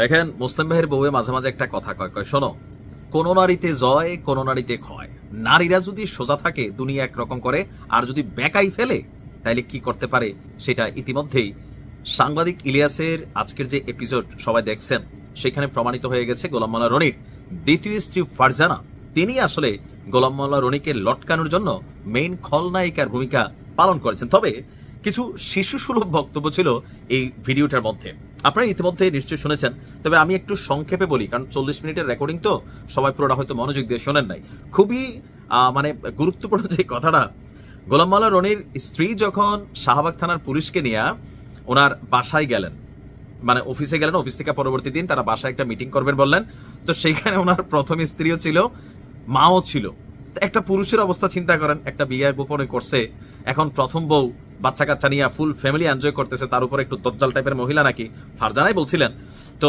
দেখেন, মুসলিম ভাইয়ের বউয়ে মাঝে মাঝে একটা কথা কয় কয়, শোনো, কোন নারীতে জয়, কোন নারীতে ক্ষয়। নারীরা যদি সোজা থাকে, দুনিয়া একরকম করে, আর যদি বেকাই ফেলে, তাইলে কি করতে পারে সেটা ইতিমধ্যেই সাংবাদিক ইলিয়াসের আজকের যে এপিসোড সবাই দেখছেন, সেখানে প্রমাণিত হয়ে গেছে গোলাম মোল্লা রনির। দ্বিতীয় স্ত্রী ফারজানা, তিনি আসলে গোলাম মোল্লা রনিকে লটকানোর জন্য মেইন খলনায়িকার ভূমিকা পালন করেছেন। তবে কিছু শিশু সুলভ বক্তব্য ছিল এই ভিডিওটার মধ্যে। আপনারা ইতিমধ্যে নিশ্চয়ই শুনেছেন, তবে আমি একটু সংক্ষেপে বলি, কারণ চল্লিশ মিনিটের রেকর্ডিং তো সবাই পুরোটা হয়তো মনোযোগ দিয়ে শোনেন নাই। খুবই মানে গুরুত্বপূর্ণ যে কথাটা গোলাম মাল্লা রনির স্ত্রী যখন শাহবাগ থানার পুলিশকে নিয়ে ওনার বাসায় গেলেন মানে অফিসে গেলেন, অফিস থেকে পরবর্তী দিন তারা বাসায় একটা মিটিং করবেন বললেন, তো সেইখানে ওনার প্রথম স্ত্রীও ছিল, মাও ছিল। একটা পুরুষের অবস্থা চিন্তা করেন, একটা বিয়ে গোপনে করছে, এখন প্রথম বউ বাচ্চা কাচ্চা নিয়ে ফুল ফ্যামিলি এনজয় করতেছে, তার উপরে একটু দজ্জাল টাইপের মহিলা নাকি? ফারজানাই বলছিলেন। তো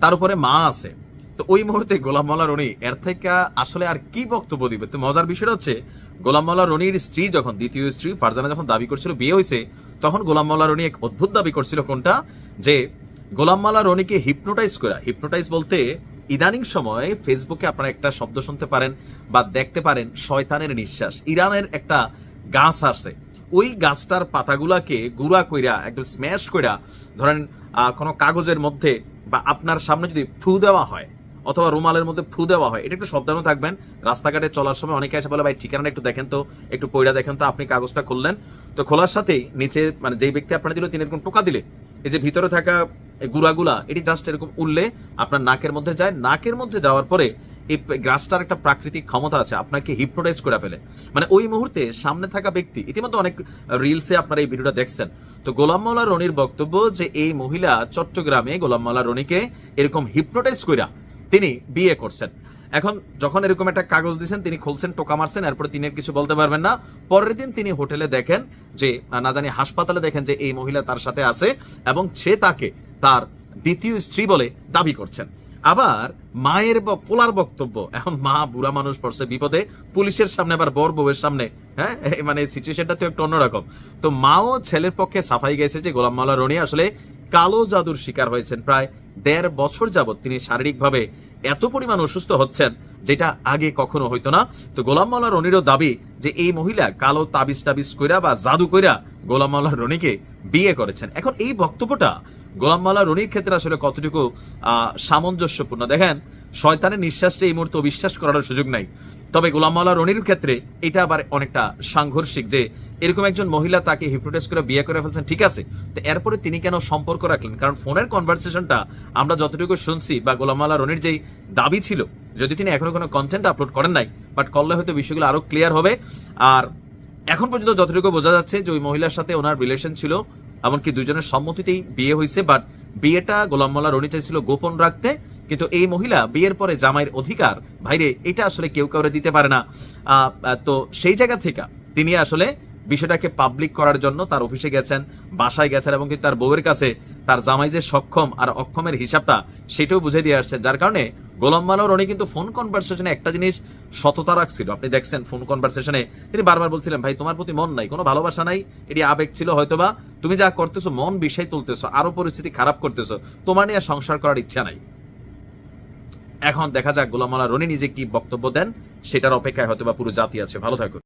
তার উপরে মা আছে। তো ওই মুহূর্তে গোলাম মাল্লা রনি এর থেকে আসলে আর কি বক্তব্য দিবে? তো মজার বিষয়টা হচ্ছে, গোলাম মাল্লা রনির স্ত্রী যখন, দ্বিতীয় স্ত্রী ফারজানা যখন দাবি করছিল বিয়ে হয়েছে তখন গোলাম মাল্লা রনি এক অদ্ভুত দাবি করছিল কোনটা? যে গোলাম মাল্লা রনিকে হিপনোটাইজ করা। হিপনোটাইজ বলতে ইদানিং সময়ে ফেসবুকে আপনারা একটা শব্দ শুনতে পারেন বা দেখতে পারেন, শয়তানের নিঃশ্বাস। ইরানের একটা গাছ আসছে। ওই গাছটার পাতাগুলাকে গুঁড়া কইরা, একদম স্ম্যাশ কইরা, ধরেন কোনো কাগজের মধ্যে বা আপনার সামনে যদি ফু দেওয়া হয়, অথবা রুমালের মধ্যে ফু দেওয়া হয়, এটা একটু সাবধানও থাকবেন। রাস্তাঘাটে চলার সময় অনেকে এসে বলে, ভাই ঠিকানা একটু দেখেন তো, একটু পয়রা দেখেন তো, আপনি কাগজটা খুললেন। তো খোলার সাথেই নিচে মানে যেই ব্যক্তি আপনার দিল, তিনি এরকম টোকা দিলে, এই যে ভিতরে থাকা গুড়াগুলা, এটি জাস্ট এরকম উঠলে আপনার নাকের মধ্যে যায়। নাকের মধ্যে যাওয়ার পরে এই গ্রাসটার একটা প্রাকৃতিক ক্ষমতা আছে, আপনাকে হিপনোটাইজ করে ফেলে। মানে ওই মুহূর্তে সামনে থাকা ব্যক্তি, ইতিমধ্যে অনেক রিলসে আপনারা এই ভিডিওটা দেখছেন। তো গোলাম মাওলা রনির বক্তব্য যে এই মহিলা চট্টগ্রামে গোলাম মাওলা রনিকে এরকম হিপনোটাইজ কইরা তিনি বিয়ে করছেন। এখন যখন এরকম একটা কাগজ দিয়েছেন তিনি খুলছেন, টোকা মারছেন, এরপরে তিনি কিছু বলতে পারবেন না। পরের দিন তিনি হোটেলে দেখেন যে না জানি, হাসপাতালে দেখেন যে এই মহিলা তার সাথে আছে এবং সে তাকে তার দ্বিতীয় স্ত্রী বলে দাবি করছেন। আবার মায়ের বা পোলার বক্তব্য। এখন মা বুড়া মানুষ পড়ছে বিপদে, পুলিশের সামনে আবার বর বউয়ের সামনে। হ্যাঁ? মানে সিচুয়েশনটা তো একটু অন্যরকম। তো মাও ছেলের পক্ষে সাফাই গেছে যে গোলাম মাওলা রনি আসলে কালো জাদুর শিকার হয়েছেন। প্রায় দেড় বছর যাবত তিনি শারীরিকভাবে এত পরিমাণ অসুস্থ হচ্ছেন, যেটা আগে কখনো হইতো না। তো গোলাম মাওলা রনিরও দাবি যে এই মহিলা কালো তাবিজ টাবিজ কইরা বা জাদু কইরা গোলাম মাওলা রনিকে বিয়ে করেছেন। এখন এই বক্তব্যটা গোলাম মাওলা রনির ক্ষেত্রে আসলে কতটুকু সামঞ্জস্যপূর্ণ? দেখেন, শয়তানের নিঃশ্বাসটা এই মুহূর্তে অবিশ্বাস করার সুযোগ নাই। তবে গোলাম মাওলা রনির ক্ষেত্রে এটা আবার অনেকটা সাংঘর্ষিক যে, এরকম একজন মহিলা তাকে হিপনোটাইজ করে বিয়ে করে ফেলছেন, ঠিক আছে। তো এরপরে তিনি কেন সম্পর্ক রাখলেন? কারণ ফোনের কনভারসেশনটা আমরা যতটুকু শুনছি বা গোলাম মাওলা রনির যেই দাবি ছিল, যদি তিনি এখনও কোনো কন্টেন্ট আপলোড করেন নাই বাট করলে হয়তো বিষয়গুলো আরও ক্লিয়ার হবে। আর এখন পর্যন্ত যতটুকু বোঝা যাচ্ছে যে, ওই মহিলার সাথে ওনার রিলেশন ছিল এমনকি দুজনের সম্মতিতেই বিয়ে হয়েছে বাট বিয়েটা গোলাম মোল্লা রনি চাইছিল গোপন রাখতে, কিন্তু এই মহিলা বিয়ের পরে জামাইয়ের অধিকার, ভাইরে, এটা আসলে কেউ কাউরে দিতে পারে না। তো সেই জায়গা থেকে তিনি আসলে বিষয়টাকে পাবলিক করার জন্য তার অফিসে গেছেন, বাসায় গেছেন এবং তার বউয়ের কাছে তার জামাই যে সক্ষম আর অক্ষমের হিসাবটা, সেটাও বুঝে দিয়ে আসছেন, যার কারণে গোলাম মালা রনি কিন্তু ফোন কনভারসেশনে একটা জিনিস সততা রাখছিল। আপনি দেখছেন ফোন কনভারসেশনে তিনি বারবার বলছিলেন, ভাই, তোমার প্রতি মন নাই, কোনো ভালোবাসা নাই, এটি আবেগ ছিল হয়তোবা, তুমি যা করতেছো, মন বিষয় তুলতেছো, আরও পরিস্থিতি খারাপ করতেছো, তোমার নিয়ে সংসার করার ইচ্ছা নাই। এখন দেখা যাক গোলাম মালা রনি নিজে কি বক্তব্য দেন, সেটার অপেক্ষায় হয়তোবা পুরো জাতি আছে। ভালো থাকুন।